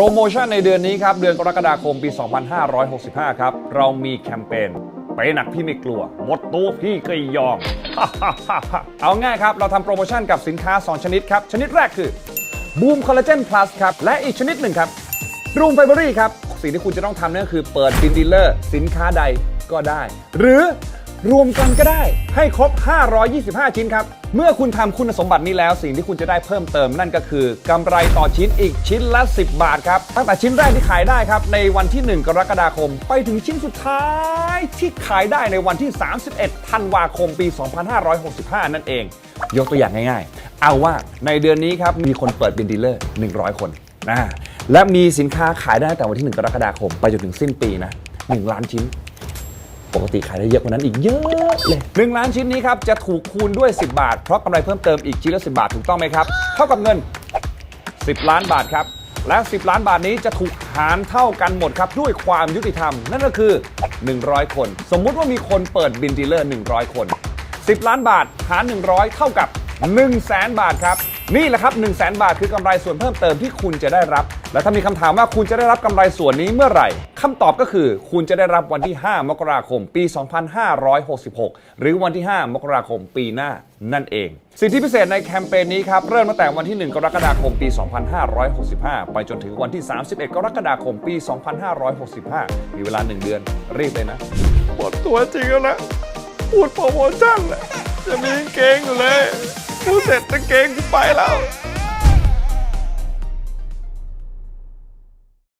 โปรโมชั่นในเดือนนี้ครับ เดือนกรกฎาคมปี 2565 ครับ เรามีแคมเปญไปหนักพี่ไม่กลัว หมดตัวพี่ก็ยอม เอาง่ายครับ เราทำโปรโมชั่นกับสินค้า 2 ชนิดครับ ชนิดแรกคือบูมคอลลาเจนพลัสครับ และอีกชนิดหนึ่งครับรูมไฟเบอรี่ครับ สิ่งที่คุณจะต้องทำนั่นคือเปิดบินดีลเลอร์ สินค้าใดก็ได้ หรือ รวมกันก็ได้ให้ครบ 525 ชิ้นครับ เมื่อคุณทำคุณสมบัตินี้แล้ว สิ่งที่คุณจะได้เพิ่มเติมนั่นก็คือกำไรต่อชิ้นอีกชิ้นละ 10 บาทครับ ตั้งแต่ชิ้นแรกที่ขายได้ครับ ในวันที่ 1 กรกฎาคม ไปถึงชิ้นสุดท้ายที่ขายได้ในวันที่ 31 ธันวาคมปี 2565 นั่นเอง ยกตัวอย่างง่าย ๆ เอาว่าในเดือนนี้ครับมีคนเปิดเป็นดีลเลอร์ 100 คนนะและมีสินค้าขายได้ตั้งแต่วันที่ 1 กรกฎาคม ไปจนถึงสิ้นปีนะ1ล้านชิ้น ปกติขายได้เยอะกว่านั้นอีกเยอะเลย1ล้านชิ้นนี้ครับจะถูกคูณด้วย 10 บาท เพราะกำไรเพิ่มเติมอีกชิ้นละ10 บาทถูกต้องไหมครับ เท่ากับเงิน 10 ล้านบาทครับ และ 10 ล้านบาทนี้จะถูกหารเท่ากันหมดครับด้วยความยุติธรรม นั่นก็คือ 100 คน สมมุติว่ามีคนเปิดบินดีลเลอร์ 100 คน 10 ล้านบาทหาร 100 เท่ากับ 1 0 0 0 0แสนบาทครับ นี่แหละครับ 1 0 0 0 0แสนบาทคือกำไรส่วนเพิ่มเติมที่คุณจะได้รับ และถ้ามีคำถามว่าคุณจะได้รับกำไรส่วนนี้เมื่อไหร่คำตอบก็คือ คุณจะได้รับวันที่ 5 มกราคม ปี 2566 หรือวันที่ 5 มกราคมปีหน้านั่นเอง สิทธิพิเศษในแคมเปญนี้ครับ เริ่มตั้งแต่วันที่ 1 กรกฎาคมปี 2565 ไปจนถึงวันที่ 31 กรกฎาคมปี 2565 มีเวลา 1 เดือนรีบเลยนะหมดตัวจริงแล้วนะพูดโปรโมชั่นแหละจะมีกางเกงอยู่เลย พูเสร็จตะเกงกูไปแล้ว